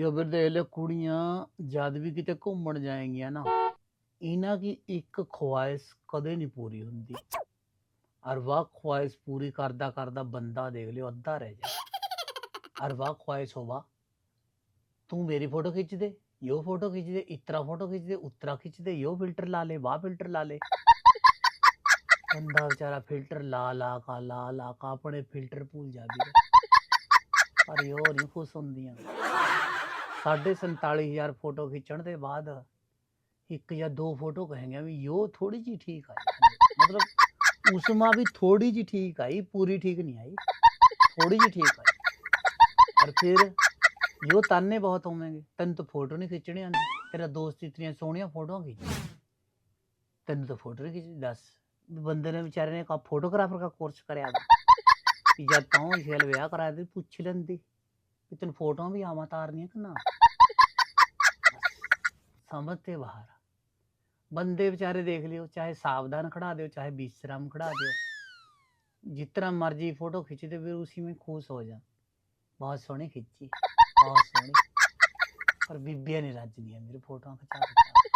ਜੋ ਫਿਰ ਦੇਖ ਲੈ ਕੁੜੀਆਂ ਜਦ ਵੀ ਕਿਤੇ ਘੁੰਮਣ ਜਾਏਗੀਆਂ ਨਾ, ਇਹਨਾਂ ਦੀ ਇੱਕ ਖੁਆਇਸ਼ ਕਦੇ ਨਹੀਂ ਪੂਰੀ ਹੁੰਦੀ। ਔਰ ਵਾਹ ਖੁਆਇਸ਼ ਪੂਰੀ ਕਰਦਾ ਕਰਦਾ ਬੰਦਾ ਦੇਖ ਲਿਓ, ਅੱਧਾ ਰਹਿ ਜਾ ਔਰ ਵਾਹ ਖੁਆਇਸ਼ ਹੋਵਾ, ਤੂੰ ਮੇਰੀ ਫੋਟੋ ਖਿੱਚ ਦੇ, ਯੋ ਫੋਟੋ ਖਿੱਚ ਦੇ, ਇਤਰਾ ਫੋਟੋ ਖਿੱਚ ਦੇ, ਉਤਰਾ ਖਿੱਚ ਦੇ, ਯੋ ਫਿਲਟਰ ਲਾ ਲੈ, ਵਾਹ ਫਿਲਟਰ ਲਾ ਲੈ। ਬੰਦਾ ਵਿਚਾਰਾ ਫਿਲਟਰ ਲਾ ਲਾ ਕਾ, ਲਾ ਲਾ ਕਾ, ਆਪਣੇ ਫਿਲਟਰ ਭੁੱਲ ਜਾ ਵੀ ਪਰ ਯੋ ਨਹੀਂ ਖੁਸ਼ ਹੁੰਦੀਆਂ। ਸਾਢੇ 47000 ਫੋਟੋ ਖਿੱਚਣ ਦੇ ਬਾਅਦ ਇੱਕ ਜਾਂ ਦੋ ਫੋਟੋ ਕਹਾਂਗੇ ਵੀ ਯੋ ਥੋੜੀ ਜੀ ਠੀਕ ਆਈ ਮਤਲਬ ਉਸਮਾ ਵੀ ਥੋੜੀ ਜੀ ਠੀਕ ਆਈ ਪੂਰੀ ਠੀਕ ਨਹੀਂ ਆਈ ਥੋੜੀ ਜੀ ਠੀਕ ਆਈ और फिर यो ताने बहुत होंगे तेन तो फोटो नहीं खिंचनी आती तेरा दोस्त इतनी सोहनिया फोटो खिंच तेन तो फोटो नहीं खिंच दस बंदे ने बेचारे ने कहा फोटोग्राफर का कोर्स कराया कि जब ताऊ शैल ब्याह कराया ते पुछ लेंदी कि तेन फोटो भी आवा तारनियां ਸਮਝ ਤੇ ਬਾਹਰ ਆ। ਬੰਦੇ ਵਿਚਾਰੇ ਦੇਖ ਲਿਓ, ਚਾਹੇ ਸਾਵਧਾਨ ਖੜਾ ਦਿਓ, ਚਾਹੇ ਬੀਸਰਾਮ ਖੜਾ ਦਿਓ। ਜਿਸ ਤਰ੍ਹਾਂ ਮਰਜ਼ੀ ਫੋਟੋ ਖਿੱਚਦੇ ਫਿਰ ਉਸੀ ਵਿੱਚ ਖੁਸ਼ ਹੋ ਜਾ ਬਹੁਤ ਸੋਹਣੀ ਖਿੱਚੀ, ਬਹੁਤ ਸੋਹਣੀ। ਪਰ ਬੀਬੀਆਂ ਨਹੀਂ ਰੱਜਦੀਆਂ ਮੇਰੇ ਫੋਟੋਆਂ ਖਿਚਾ ਕੇ।